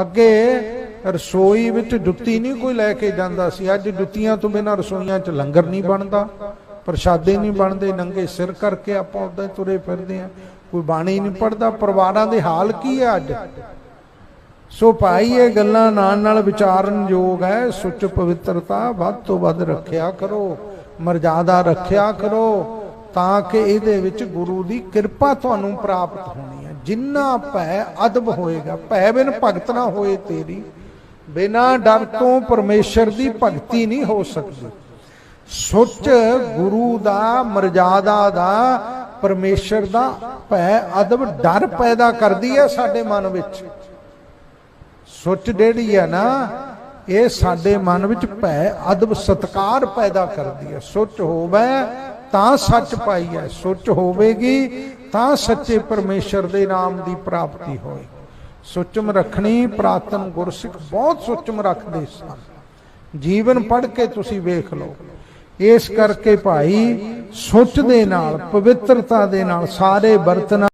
ਅੱਗੇ ਰਸੋਈ ਵਿੱਚ ਜੁੱਤੀ ਨਹੀਂ ਕੋਈ ਲੈ ਕੇ ਜਾਂਦਾ ਸੀ। ਅੱਜ ਜੁੱਤੀਆਂ ਤੋਂ ਬਿਨਾਂ ਰਸੋਈਆਂ 'ਚ ਲੰਗਰ ਨਹੀਂ ਬਣਦਾ, ਪ੍ਰਸ਼ਾਦੇ ਨਹੀਂ ਬਣਦੇ, ਨੰਗੇ ਸਿਰ ਕਰਕੇ ਆਪਾਂ ਉਦਾਂ ਤੁਰੇ ਫਿਰਦੇ ਆ ਕੋਈ ਬਾਣੀ ਨਹੀਂ ਪੜਦਾ ਪਰਿਵਾਰਾਂ ਦੇ ਹਾਲ ਕੀ ਹੈ ਅੱਜ? ਸੋ ਭਾਈ, ਇਹ ਗੱਲਾਂ ਨਾਲ ਨਾਲ ਵਿਚਾਰਨ ਯੋਗ ਹੈ। ਸੁੱਚ ਪਵਿੱਤਰਤਾ ਵੱਧ ਤੋਂ ਵੱਧ ਰੱਖਿਆ ਕਰੋ, ਮਰਜ਼ਾਦਾ ਰੱਖਿਆ ਕਰੋ, ਤਾਂ ਕਿ ਇਹਦੇ ਵਿੱਚ ਗੁਰੂ ਦੀ ਕਿਰਪਾ ਤੁਹਾਨੂੰ ਪ੍ਰਾਪਤ ਹੋਣੀ ਜਿੰਨਾ ਭੈ ਅਦਬ ਹੋਏਗਾ, ਭੈ ਬਿਨ ਭਗਤ ਨਾ ਹੋਏ ਤੇਰੀ, ਬਿਨਾ ਡਰ ਤੋਂ ਪਰਮੇਸ਼ਰ ਦੀ ਭਗਤੀ ਨਹੀਂ ਹੋ ਸਕਦੀ। ਸੁੱਚ ਗੁਰੂ ਦਾ, ਮਰਜ਼ਾਦਾ ਦਾ, ਪਰਮੇਸ਼ਰ ਦਾ ਭੈ ਅਦਬ ਡਰ ਪੈਦਾ ਕਰਦੀ ਹੈ ਸਾਡੇ ਮਨ ਵਿੱਚ। ਸੁੱਚ ਜਿਹੜੀ ਹੈ ਨਾ, ਇਹ ਸਾਡੇ ਮਨ ਵਿੱਚ ਭੈ ਅਦਬ ਸਤਕਾਰ ਪੈਦਾ ਕਰਦੀ ਹੈ। ਸੁੱਚ ਹੋਵੇ ਤਾਂ ਸੱਚ ਪਾਈ ਹੈ, ਸੁੱਚ ਹੋਵੇਗੀ ਤਾਂ ਸੱਚੇ ਪਰਮੇਸ਼ਰ ਦੇ ਨਾਮ ਦੀ ਪ੍ਰਾਪਤੀ ਹੋਏ। ਸੁਚਮ ਰੱਖਣੀ, ਪ੍ਰਾਤਨ ਗੁਰਸਿੱਖ ਬਹੁਤ ਸੁੱਚਮ ਰੱਖਦੇ ਸਨ। ਜੀਵਨ ਪੜ ਕੇ ਤੁਸੀਂ ਵੇਖ ਲਓ। ਇਸ ਕਰਕੇ ਭਾਈ, ਸੁੱਚ ਦੇ ਨਾਲ, ਪਵਿੱਤਰਤਾ ਦੇ ਨਾਲ ਸਾਰੇ ਬਰਤਨਾਂ